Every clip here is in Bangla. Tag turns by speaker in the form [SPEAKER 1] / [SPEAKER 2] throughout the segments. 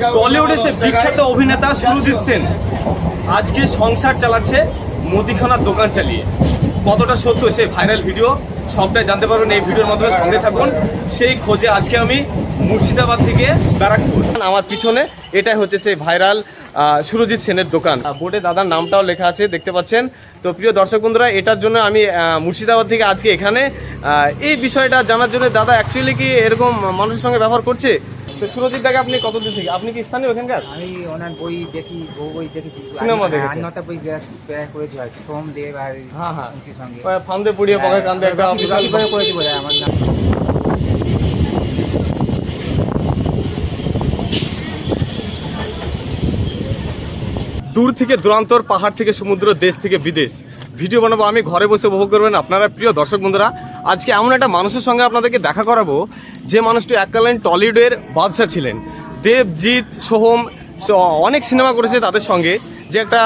[SPEAKER 1] টলিউডে সে বিখ্যাত অভিনেতা সুরজিৎ সেন। আজকে সংসার চালাচ্ছে মুদিখানার দোকান চালিয়ে। কতটা সত্য সেই ভাইরাল ভিডিও সবটাই জানতে পারবেন এই ভিডিওর মাধ্যমে। সঙ্গে থাকুন। সেই খোঁজে আজকে আমি মুর্শিদাবাদ থেকে ব্যারাকপুর। আমার পিছনে এটাই হচ্ছে সেই ভাইরাল সুরজিৎ সেনের দোকান। বোর্ডে দাদার নামটাও লেখা আছে দেখতে পাচ্ছেন। তো প্রিয় দর্শক বন্ধুরা এটার জন্য আমি মুর্শিদাবাদ থেকে আজকে এখানে এই বিষয়টা জানার জন্য দাদা অ্যাকচুয়ালি কি এরকম মানুষের সঙ্গে ব্যবহার করছে? তো সুরজিৎ দাকে আপনি কতদিন থেকে আপনি কি স্থানীয় ওখানকার
[SPEAKER 2] আমি ওনার বই দেখি বহু বই দেখেছি
[SPEAKER 1] সিনেমা দেখেছেন?
[SPEAKER 2] আন্নতা বই বেশ করেছি হয়তো সোম দেব আর
[SPEAKER 1] হ্যাঁ, হ্যাঁ।
[SPEAKER 2] সঙ্গে
[SPEAKER 1] ফান্দে পুড়িয়ে পকে কান্দে একটা
[SPEAKER 2] রকি- রকি করেছি বলে আমার নাম
[SPEAKER 1] দূর থেকে, দূরান্তর, পাহাড় থেকে, সমুদ্র, দেশ থেকে, বিদেশ। ভিডিও বানাবো, আমি ঘরে বসে উপভোগ করবেন আপনারা প্রিয় দর্শক বন্ধুরা। আজকে এমন একটা মানুষের সঙ্গে আপনাদেরকে দেখা করাবো, যে মানুষটি এককালীন টলিউডের বাদশা ছিলেন। দেবজিৎ সোহম অনেক সিনেমা করেছে তাদের সঙ্গে, যে একটা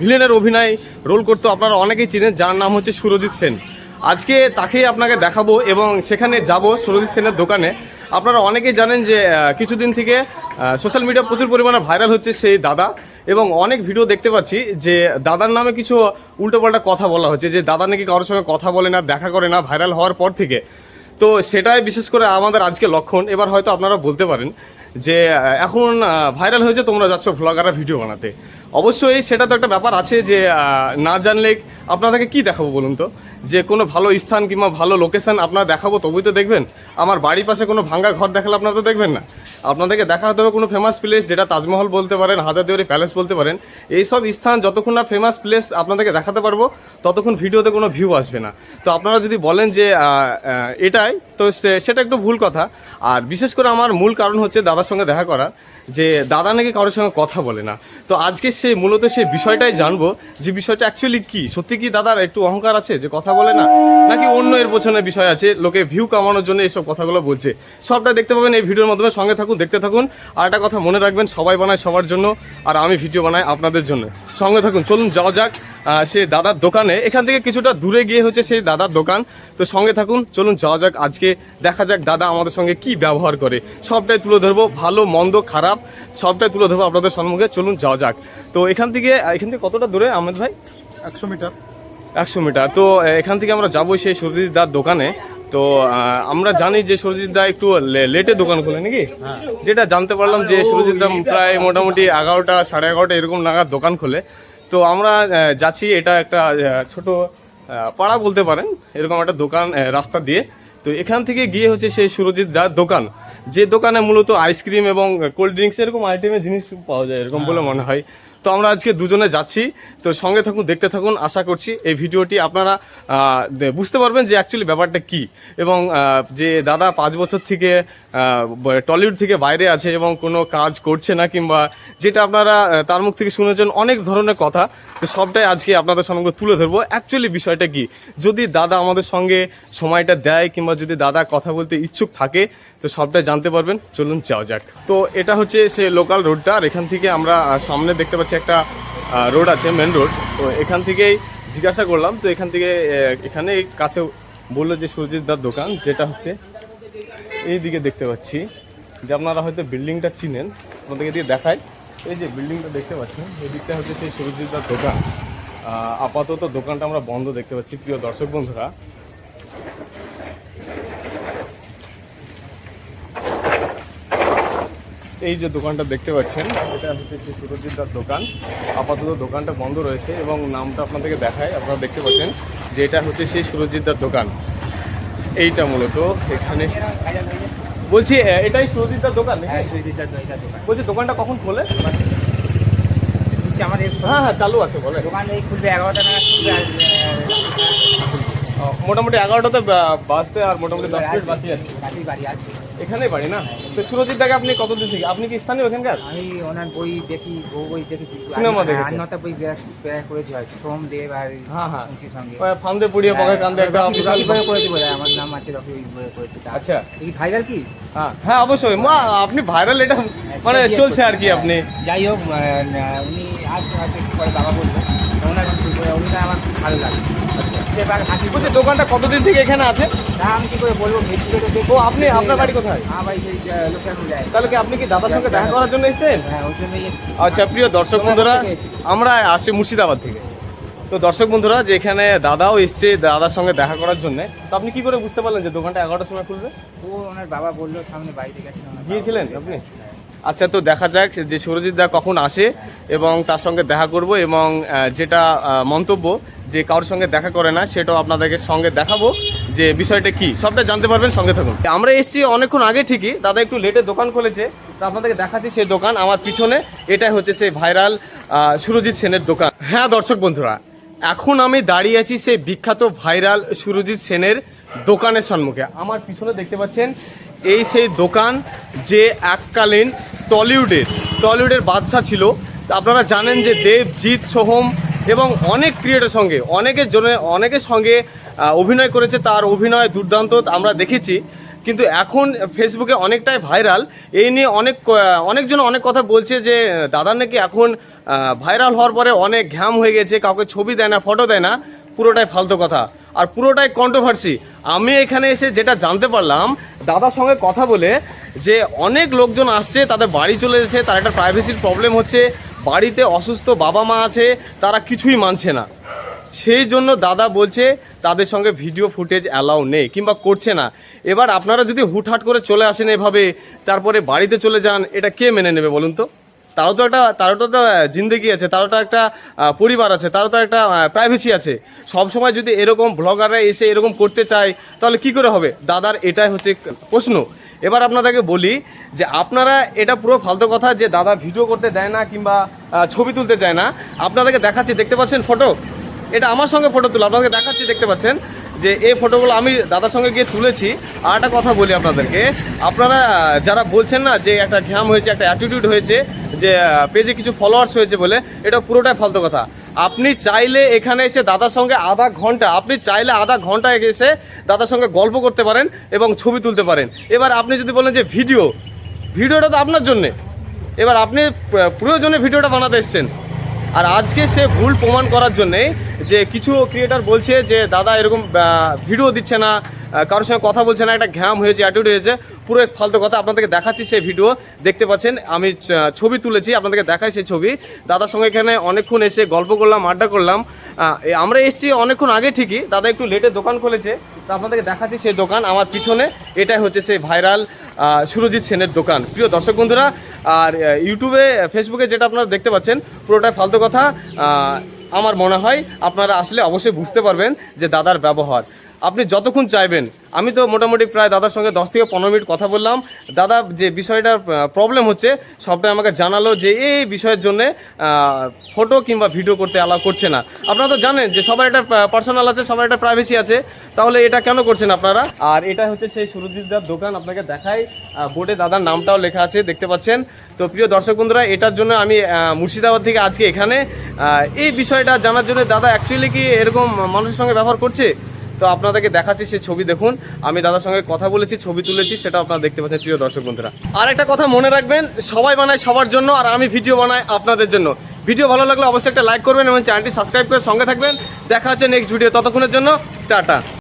[SPEAKER 1] ভিলেনের অভিনয় রোল করতো। আপনারা অনেকেই চিনেন, যার নাম হচ্ছে সুরজিৎ সেন। আজকে তাকেই আপনাকে দেখাবো এবং সেখানে যাব সুরজিৎ সেনের দোকানে। আপনারা অনেকেই জানেন যে কিছুদিন থেকে সোশ্যাল মিডিয়া প্রচুর পরিমাণে ভাইরাল হচ্ছে সেই দাদা। এবং অনেক ভিডিও দেখতে পাচ্ছি যে দাদার নামে কিছু উল্টোপাল্টা কথা বলা হচ্ছে, যে দাদা নাকি কারোর সঙ্গে কথা বলে না, দেখা করে না ভাইরাল হওয়ার পর থেকে। তো সেটাই বিশেষ করে আমাদের আজকে লক্ষণ। এবার হয়তো আপনারা বলতে পারেন যে এখন ভাইরাল হয়েছে, তোমরা যাচ্ছ ভ্লগাররা ভিডিও বানাতে। অবশ্যই সেটা তো একটা ব্যাপার আছে যে না জানলে আপনাদেরকে কি দেখাবো বলুন তো? যে কোনো ভালো স্থান কিংবা ভালো লোকেশান আপনারা দেখাবো, তবেই তো দেখবেন। আমার বাড়ির পাশে কোনো ভাঙ্গা ঘর দেখালে আপনারা তো দেখবেন না। আপনাদেরকে দেখা হতে হবে কোনো ফেমাস প্লেস যেটা তাজমহল বলতে পারেন, হাজারদুয়ারি প্যালেস বলতে পারেন। এইসব স্থান যতক্ষণ না ফেমাস প্লেস আপনাদেরকে দেখাতে পারব, ততক্ষণ ভিডিওতে কোনো ভিউ আসবে না। তো আপনারা যদি বলেন যে এটাই, তো সেটা একটু ভুল কথা। আর বিশেষ করে আমার মূল কারণ হচ্ছে দাদার সঙ্গে দেখা করা, যে দাদা নাকি কারোর সঙ্গে কথা বলে না। তো আজকে সে মূলত সে বিষয়টাই জানব যে বিষয়টা অ্যাকচুয়ালি কি? সত্যি কি দাদার একটু অহংকার আছে যে কথা বলে না? নাকি অন্য এর পেছনে বিষয় আছে? লোকে ভিউ কামানোর জন্য এইসব কথাগুলো বলছে। সবটা দেখতে পাবেন এই ভিডিওর মাধ্যমে। সঙ্গে থাকুন, দেখতে থাকুন। আর একটা কথা মনে রাখবেন, সবাই বানায় সবার জন্য। আর আমি ভিডিও বানাই আপনাদের জন্য। সঙ্গে থাকুন, চলুন, যাওয়া যাক। সে দাদার দোকানে। এখান থেকে কিছুটা দূরে গিয়ে হচ্ছে সেই দাদার দোকান। তো সঙ্গে থাকুন চলুন যাওয়া যাক। আজকে দেখা যাক দাদা আমাদের সঙ্গে কি ব্যবহার করে। সবটাই তুলে ধরবো ভালো মন্দ খারাপ সবটাই তুলে ধরবো আপনাদের সম্মুখে। চলুন যাওয়া যাক। তো এখান থেকে এখান থেকে কতটা দূরে আহমেদ ভাই?
[SPEAKER 3] একশো মিটার।
[SPEAKER 1] একশো মিটার। তো এখান থেকে আমরা যাব সেই সুরজিৎ দার দোকানে। তো আমরা জানি যে সুরজিৎ দা একটু লে- লেটে দোকান খোলে নাকি? যেটা জানতে পারলাম যে সুরজিৎ দা প্রায় মোটামুটি এগারোটা সাড়ে এগারোটা এরকম নাগাদ দোকান খোলে। তো আমরা যাচ্ছি এটা একটা ছোট পাড়া বলতে পারেন এরকম একটা দোকান রাস্তা দিয়ে। তো এখান থেকে গিয়ে হচ্ছে সেই সুরজিৎ দার দোকান। যে দোকানে মূলত আইসক্রিম এবং কোল্ড ড্রিঙ্কস এরকম আইটেমের জিনিস পাওয়া যায় এরকম বলে মনে হয়। তো আমরা আজকে দুজনে যাচ্ছি। তো সঙ্গে থাকুন, দেখতে থাকুন, আশা করছি এই ভিডিওটি আপনারা বুঝতে পারবেন যে অ্যাকচুয়ালি ব্যাপারটা কি এবং যে দাদা পাঁচ বছর থেকে টলিউড থেকে বাইরে আছে এবং কোনো কাজ করছে না কিংবা যেটা আপনারা তার মুখ থেকে শুনেছেন অনেক ধরনের কথা, তো সবটাই আজকে আপনাদের সঙ্গে তুলে ধরবো। অ্যাকচুয়ালি বিষয়টা কি? যদি দাদা আমাদের সঙ্গে সময়টা দেয় কিংবা যদি দাদা কথা বলতে ইচ্ছুক থাকে তো সবটাই জানতে পারবেন। চলুন যাওয়া যাক। তো এটা হচ্ছে সে লোকাল রোডটা আর এখান থেকে আমরা সামনে দেখতে পাচ্ছি একটা রোড আছে মেন রোড তো এখান থেকেই জিজ্ঞাসা করলাম, তো এখান থেকে এখানে কাছে বলল যে সুরজিৎ দার দোকান, যেটা হচ্ছে এই দিকে দেখতে পাচ্ছি যে আপনারা হয়তো বিল্ডিংটা চিনেন, আপনাদেরকে দিয়ে দেখায় এই যে বিল্ডিংটা দেখতে পাচ্ছেন এই দিকটা হচ্ছে সেই সুরজিৎ দার দোকান। আপাতত দোকানটা আমরা বন্ধ দেখতে পাচ্ছি, প্রিয় দর্শক বন্ধুরা। এই যে দোকানটা দেখতে পাচ্ছেন এটা হচ্ছে সেই সুরজিৎদার দোকান। আপাতত দোকানটা বন্ধ রয়েছে এবং নামটা আপনাদেরকে দেখায় আপনারা দেখতে পাচ্ছেন যে এটা হচ্ছে সেই সুরজিৎ সুরজিৎদার দোকান। এইটা মূলত এখানে। বলছি এটাই সুরজিৎদার দোকান নাকি?
[SPEAKER 2] হ্যাঁ দোকান
[SPEAKER 1] বলছি দোকানটা কখন খোলে? হ্যাঁ হ্যাঁ চালু আছে বলে
[SPEAKER 2] দোকান এই খুলবে এগারোটা
[SPEAKER 1] মোটামুটি এগারোটাতে বা- বাজতে আর মোটামুটি দশ মিনিট বাকি আছে।
[SPEAKER 2] বাড়ি আসবে
[SPEAKER 1] এখানেই বাড়ি না? তো সুরজিৎ দাকে আপনি কতদিন থেকে আপনি কি স্থানীয় এখানকার?
[SPEAKER 2] আমি ওনার বই দেখি বহু বই দেখেছি।
[SPEAKER 1] সিনেমা দেখেছেন?
[SPEAKER 2] আন্নতা বই বেশ করেছি হয়তো সোম দেব আর
[SPEAKER 1] হ্যাঁ, হ্যাঁ।
[SPEAKER 2] সঙ্গে।
[SPEAKER 1] ফান্দে পুড়িয়ে পকে কান্দে একটা বিশাল
[SPEAKER 2] বই করেছি হয় আমার নাম আছে রকি বই করেছি
[SPEAKER 1] আচ্ছা।
[SPEAKER 2] এই ভাইরাল কি?
[SPEAKER 1] হ্যাঁ হ্যাঁ অবশ্যই। মা আপনি ভাইরাল এটা মানে চলছে আর কি আপনি।
[SPEAKER 2] যাই হোক উনি হয়তো একটু পরে বাবা বলব। আমার ভালো লাগে। এবার হাসি
[SPEAKER 1] বলছি দোকানটা কতদিন থেকে এখানে আছে?
[SPEAKER 2] তা আমি কি করে বলব
[SPEAKER 1] ও আপনি আপনার বাড়ি কোথায়?
[SPEAKER 2] আমার বাড়ি সেই লোকের যায়
[SPEAKER 1] তাহলে কি আপনি কি দাদার সঙ্গে দেখা করার জন্য এসেছেন?
[SPEAKER 2] হ্যাঁ ওই জন্যই এসেছি।
[SPEAKER 1] আচ্ছা প্রিয় দর্শক বন্ধুরা আমরা আসি মুর্শিদাবাদ থেকে। তো দর্শক বন্ধুরা যে এখানে দাদাও এসছে দাদার সঙ্গে দেখা করার জন্য তো আপনি কি করে বুঝতে পারলেন যে দোকানটা এগারোটার সময় খুলবে?
[SPEAKER 2] ও ওনার বাবা বলল সামনে বাড়িতে গেছে
[SPEAKER 1] গিয়েছিলেন। আপনি? আচ্ছা তো দেখা যাক যে সুরজিৎ দা কখন আসে এবং তার সঙ্গে দেখা করব এবং যেটা মন্তব্য যে কারোর সঙ্গে দেখা করে না, সেটাও আপনাদেরকে সঙ্গে দেখাবো যে বিষয়টা কি। সবটা জানতে পারবেন, সঙ্গে থাকুন। আমরা এসেছি অনেকক্ষণ আগে ঠিকই, দাদা একটু লেটে দোকান খুলেছে, তো আপনাদেরকে দেখাচ্ছি সেই দোকান, আমার পিছনে। এটাই হচ্ছে সেই ভাইরাল সুরজিৎ সেনের দোকান। হ্যাঁ দর্শক বন্ধুরা, এখন আমি দাঁড়িয়ে আছি সেই বিখ্যাত ভাইরাল সুরজিৎ সেনের দোকানের সম্মুখে। আমার পিছনে দেখতে পাচ্ছেন এই সেই দোকান যে এককালীন টলিউডের টলিউডের বাদশা ছিল। আপনারা জানেন যে দেব, জিৎ, সোহম এবং অনেক ক্রিয়েটের সঙ্গে অনেকের জন্য অনেকের সঙ্গে অভিনয় করেছে, তার অভিনয় দুর্দান্ত আমরা দেখেছি। কিন্তু এখন ফেসবুকে অনেকটাই ভাইরাল। এই নিয়ে অনেক অনেকজন অনেক কথা বলছে যে, দাদার নাকি এখন ভাইরাল হওয়ার পরে অনেক ঘ্যাম হয়ে গেছে, কাউকে ছবি দেয় না, ফটো দেয় না, পুরোটাই ফালতু কথা। আর পুরোটাই কন্ট্রোভার্সি আমি এখানে এসে যেটা জানতে পারলাম, দাদার সঙ্গে কথা বলে যে অনেক লোকজন আসছে, তাদের বাড়ি চলে এসেছে, তার একটা প্রাইভেসির প্রবলেম হচ্ছে, বাড়িতে অসুস্থ বাবা মা আছে, তারা কিছুই মানছে না। সেই জন্য দাদা বলছে, তাদের সঙ্গে ভিডিও ফুটেজ অ্যালাউ নেই, কিংবা করছে না। এবার আপনারা যদি হুটহাট করে চলে আসেন এভাবে, তারপরে বাড়িতে চলে যান, এটা কে মেনে নেবে বলুন তো? তারও তো একটা, তারও তো একটা জিন্দগি আছে, তারও তো একটা পরিবার আছে, তারও তো একটা প্রাইভেসি আছে। সব সময় যদি এরকম ব্লগাররা এসে এরকম করতে চায়, তাহলে কি করে হবে? দাদার এটাই হচ্ছে প্রশ্ন। এবার আপনাদেরকে বলি যে আপনারা এটা পুরো ফালতু কথা যে দাদা ভিডিও করতে দেয় না কিংবা ছবি তুলতে চায় না, আপনাদেরকে দেখাচ্ছি, দেখতে পাচ্ছেন ফটো এটা আমার সঙ্গে ফটো তুলে, আপনাদেরকে দেখাচ্ছি, দেখতে পাচ্ছেন? যে এই ফটোগুলো আমি দাদার সঙ্গে গিয়ে তুলেছি। আর একটা কথা বলি আপনাদেরকে। আপনারা যারা বলছেন না যে একটা ঘ্যাম হয়েছে, একটা অ্যাটিটিউড হয়েছে, যে পেজে কিছু ফলোয়ার্স হয়েছে বলে, এটা পুরোটাই ফালতু কথা। আপনি চাইলে এখানে এসে দাদার সঙ্গে আধা ঘণ্টা, আপনি চাইলে আধা ঘণ্টা এসে দাদার সঙ্গে গল্প করতে পারেন এবং ছবি তুলতে পারেন। এবার আপনি যদি বলেন যে, ভিডিও? ভিডিওটা তো আপনার জন্যে। এবার আপনি প্র- প্রয়োজনে ভিডিওটা বানাতে এসছেন। আর আজকে সে ভুল প্রমাণ করার জন্যে যে কিছু ক্রিয়েটার বলছে যে, দাদা, এরকম ভিডিও দিচ্ছে না কারোর সঙ্গে কথা বলছে না, একটা ঘ্যাম হয়েছে অ্যাটিটিউড হয়েছে। পুরো এক ফালতু কথা আপনাদেরকে দেখাচ্ছি সেই ভিডিও দেখতে পাচ্ছেন, আমি ছবি তুলেছি, আপনাদেরকে দেখাই সেই ছবি। দাদার সঙ্গে এখানে অনেকক্ষণ এসে গল্প করলাম, আড্ডা করলাম। আমরা এসেছি অনেকক্ষণ আগে ঠিকই, দাদা একটু লেটে দোকান খুলেছে, তো আপনাদেরকে দেখাচ্ছি সেই দোকান। আমার পিছনে এটাই হচ্ছে সেই ভাইরাল সুরজিৎ সেনের দোকান। প্রিয় দর্শক বন্ধুরা আর ইউটিউবে ফেসবুকে যেটা আপনারা দেখতে পাচ্ছেন, পুরোটাই ফালতু কথা। আমার মনে হয় আপনারা আসলে অবশ্যই বুঝতে পারবেন যে দাদার ব্যবহার। আপনি যতক্ষণ চাইবেন। আমি তো মোটামুটি প্রায় দাদার সঙ্গে দশ থেকে পনেরো মিনিট কথা বললাম। দাদা যে বিষয়টার প্রবলেম হচ্ছে, সবটাই আমাকে জানালো যে এই বিষয়ের জন্য ফটো কিংবা ভিডিও করতে অ্যালাউ করছে না। আপনারা তো জানেন যে সবার একটা পার্সোনাল আছে, সবার একটা প্রাইভেসি আছে। তাহলে এটা কেন করছেন আপনারা? আর এটা হচ্ছে সেই সুরজিৎদার দোকান, আপনাকে দেখাই। বোর্ডে দাদার নামটাও লেখা আছে, দেখতে পাচ্ছেন। তো প্রিয় দর্শক বন্ধুরা, এটার জন্য আমি মুর্শিদাবাদ থেকে আজকে এখানে। এই বিষয়টা জানার জন্য দাদা অ্যাকচুয়ালি কি এরকম মানুষের সঙ্গে ব্যবহার করছে? তো আপনাদেরকে দেখাচ্ছি সে ছবি দেখুন। আমি দাদার সঙ্গে কথা বলেছি, ছবি তুলেছি সেটা আপনারা দেখতে পাচ্ছেন, প্রিয় দর্শক বন্ধুরা। আর একটা কথা মনে রাখবেন, সবাই বানায় সবার জন্য, আর আমি ভিডিও বানাই আপনাদের জন্য। ভিডিও ভালো লাগলে অবশ্যই একটা লাইক করবেন এবং চ্যানেলটি সাবস্ক্রাইব করে সঙ্গে থাকবেন। দেখা হচ্ছে নেক্সট ভিডিও ততক্ষণের জন্য, টাটা।